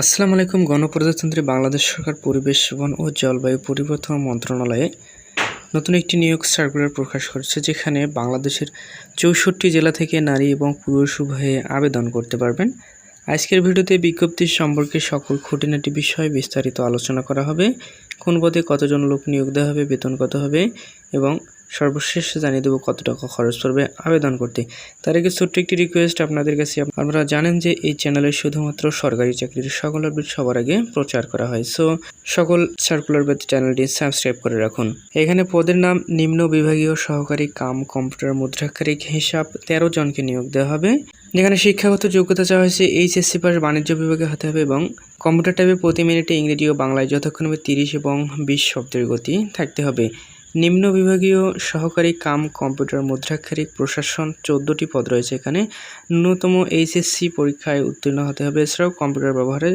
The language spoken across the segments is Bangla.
আসসালামু আলাইকুম, গণপ্রজাতন্ত্রী বাংলাদেশ সরকার পরিবেশ, বন ও জলবায়ু পরিবর্তন মন্ত্রণালয়ে নতুন একটি নিয়োগ সার্কুলার প্রকাশ করেছে, যেখানে বাংলাদেশের চৌষট্টি জেলা থেকে নারী এবং পুরুষ উভয়ে আবেদন করতে পারবেন। আজকের ভিডিওতে বিজ্ঞপ্তি সম্পর্কে সকল খুঁটিনাটি বিষয়ে বিস্তারিত আলোচনা করা হবে। কোন পদে কতজন লোক নিয়োগ দেওয়া হবে, বেতন কত হবে এবং সর্বশেষ জানিয়ে দেবো কত টাকা খরচ পড়বে আবেদন করতে। তার আগে ছোট্ট একটি রিকোয়েস্ট আপনাদের কাছে। আপনারা জানেন যে এই চ্যানেলে শুধুমাত্র সরকারি চাকরির সকল আপডেট সবার আগে প্রচার করা হয়। সো সকল সার্কুলার বেদ চ্যানেলটি সাবস্ক্রাইব করে রাখুন। এখানে পদের নাম, নিম্ন বিভাগীয় সহকারী কাম কম্পিউটার মুদ্রাক্ষরিক, হিসাব, তেরো জনকে নিয়োগ দেওয়া হবে। যেখানে শিক্ষাগত যোগ্যতা চাওয়া হয়েছে এইচএসসি পাস, বাণিজ্য বিভাগে হতে হবে এবং কম্পিউটার টাইপে প্রতি মিনিটে ইংরেজি ও বাংলায় হবে তিরিশ এবং বিশ শব্দের গতি থাকতে হবে। নিম্ন বিভাগীয় সহকারী কাম কম্পিউটার মুদ্রাক্ষরিক প্রশাসন চোদ্দোটি পদ রয়েছে এখানে। ন্যূনতম এইচএসসি পরীক্ষায় উত্তীর্ণ হতে হবে। এছাড়াও কম্পিউটার ব্যবহারে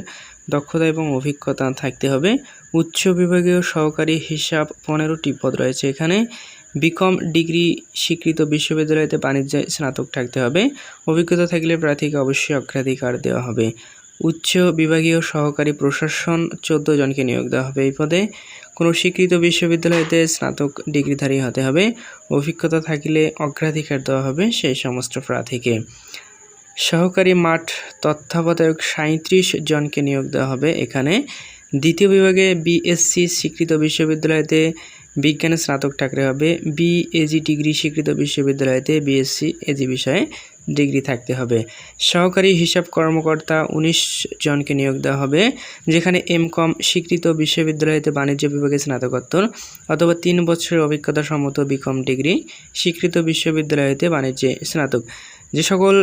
দক্ষতা এবং অভিজ্ঞতা থাকতে হবে। উচ্চ বিভাগীয় সহকারী হিসাব পনেরোটি পদ রয়েছে এখানে। বিকম ডিগ্রি স্বীকৃত বিশ্ববিদ্যালয়তে বাণিজ্যে স্নাতক থাকতে হবে। অভিজ্ঞতা থাকলে প্রার্থীকে অবশ্যই অগ্রাধিকার দেওয়া হবে। উচ্চ বিভাগীয় সহকারী প্রশাসন চোদ্দ জনকে নিয়োগ দেওয়া হবে এই পদে। কোনো স্বীকৃত বিশ্ববিদ্যালয়তে স্নাতক ডিগ্রিধারী হতে হবে। অভিজ্ঞতা থাকলে অগ্রাধিকার দেওয়া হবে সেই সমস্ত প্রার্থীকে। সহকারী মাঠ তত্ত্বাবধায়ক সাঁত্রিশ জনকে নিয়োগ দেওয়া হবে এখানে। দ্বিতীয় বিভাগে বিএসসি স্বীকৃত বিশ্ববিদ্যালয়তে বিজ্ঞানে স্নাতক থাকতে হবে। বিএজি ডিগ্রি স্বীকৃত বিশ্ববিদ্যালয়তে বিএসসি এজি বিষয়ে ডিগ্রি থাকতে হবে। সহকারী হিসাব কর্মকর্তা উনিশ জনকে নিয়োগ দেওয়া হবে, যেখানে এম কম স্বীকৃত বিশ্ববিদ্যালয়তে বাণিজ্য বিভাগে স্নাতকোত্তর অথবা তিন বছরের অভিজ্ঞতা সম্মত বিকম ডিগ্রি স্বীকৃত বিশ্ববিদ্যালয়তে বাণিজ্যে স্নাতক। যে সকল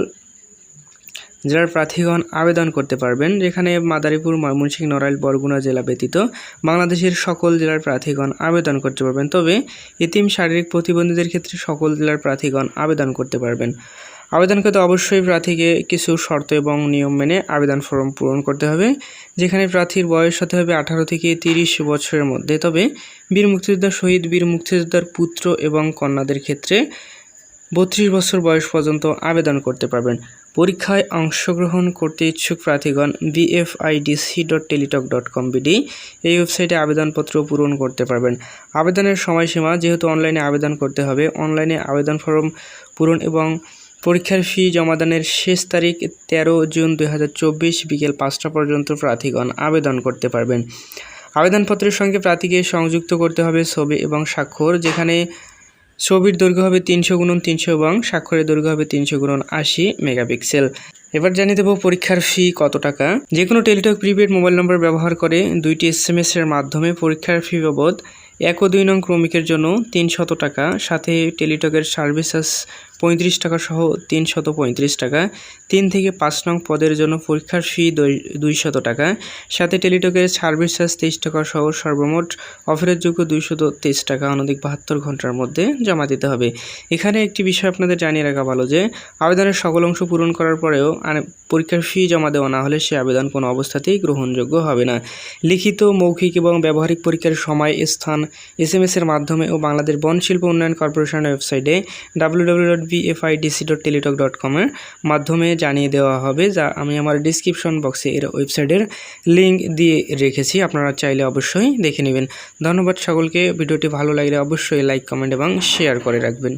জেলার প্রার্থীগণ আবেদন করতে পারবেন, যেখানে মাদারীপুর, ময়মনসিংহ, নড়াইল, বরগুনা জেলা ব্যতীত বাংলাদেশের সকল জেলার প্রার্থীগণ আবেদন করতে পারবেন। তবে এতিম শারীরিক প্রতিবন্ধীদের ক্ষেত্রে সকল জেলার প্রার্থীগণ আবেদন করতে পারবেন। আবেদন করতে অবশ্যই প্রার্থীকে কিছু শর্ত এবং নিয়ম মেনে আবেদন ফর্ম পূরণ করতে হবে, যেখানে প্রার্থীর বয়স হতে হবে আঠারো থেকে তিরিশ বছরের মধ্যে। তবে বীর মুক্তিযোদ্ধা শহীদ বীর মুক্তিযোদ্ধার পুত্র এবং কন্যাদের ক্ষেত্রে বত্রিশ বছর বয়স পর্যন্ত আবেদন করতে পারবেন। পরীক্ষায় অংশগ্রহণ করতে ইচ্ছুক প্রার্থীগণ BFIDC dot Teletalk dot com BD এই ওয়েবসাইটে আবেদনপত্র পূরণ করতে পারবেন। আবেদনের সময়সীমা, যেহেতু অনলাইনে আবেদন করতে হবে অনলাইনে আবেদন ফর্ম পূরণ এবং পরীক্ষার ফি জমাদানের শেষ তারিখ তেরো জুন দু হাজার চব্বিশ বিকেল পাঁচটা পর্যন্ত প্রার্থীগণ আবেদন করতে পারবেন। আবেদনপত্রের সঙ্গে প্রার্থীকে সংযুক্ত করতে হবে ছবি এবং স্বাক্ষর, যেখানে ছবির দৈর্ঘ্য হবে তিনশো গুণন তিনশো এবং স্বাক্ষরের দৈর্ঘ্য হবে তিনশো গুণন আশি মেগাপিক্সেল। এবার জানিয়ে দেবো পরীক্ষার ফি কত টাকা। যে কোনো টেলিটক প্রিপেড মোবাইল নম্বর ব্যবহার করে দুইটি এস এম এর মাধ্যমে পরীক্ষার ফি বাবদ এক ও দুই নং ক্রমিকের জন্য তিনশত টাকা, সাথে টেলিটকের সার্ভিসেস পঁয়ত্রিশ টাকা সহ তিনশত পঁয়ত্রিশ টাকা। তিন থেকে পাঁচ নং পদের জন্য পরীক্ষার ফি দুইশত টাকা। সাথে টেলিটকের সার্ভিস চার্জ তেইশ টাকা সহ সর্বমোট অফারের যোগ্য দুইশত তেইশ টাকা অনধিক বাহাত্তর ঘণ্টার মধ্যে জমা দিতে হবে। এখানে একটি বিষয় আপনাদের জানিয়ে রাখা ভালো যে, আবেদনের সকল অংশ পূরণ করার পরেও পরীক্ষার ফি জমা দেওয়া না হলে সে আবেদন কোনো অবস্থাতেই গ্রহণযোগ্য হবে না। লিখিত, মৌখিক এবং ব্যবহারিক পরীক্ষার সময়, স্থান এস এম এর মাধ্যমে ও বাংলাদেশ বন শিল্প উন্নয়ন কর্পোরেশনের ওয়েবসাইটে W BFIDC dot Teletalk dot কমের মাধ্যমে জানিয়ে দেওয়া হবে যা আমি আমার ডিসক্রিপশন বক্সে এর ওয়েবসাইটের লিঙ্ক দিয়ে রেখেছি। আপনারা চাইলে অবশ্যই দেখে নেবেন। ধন্যবাদ সকলকে। ভিডিওটি ভালো লাগলে অবশ্যই লাইক কমেন্ট এবং শেয়ার করে রাখবেন।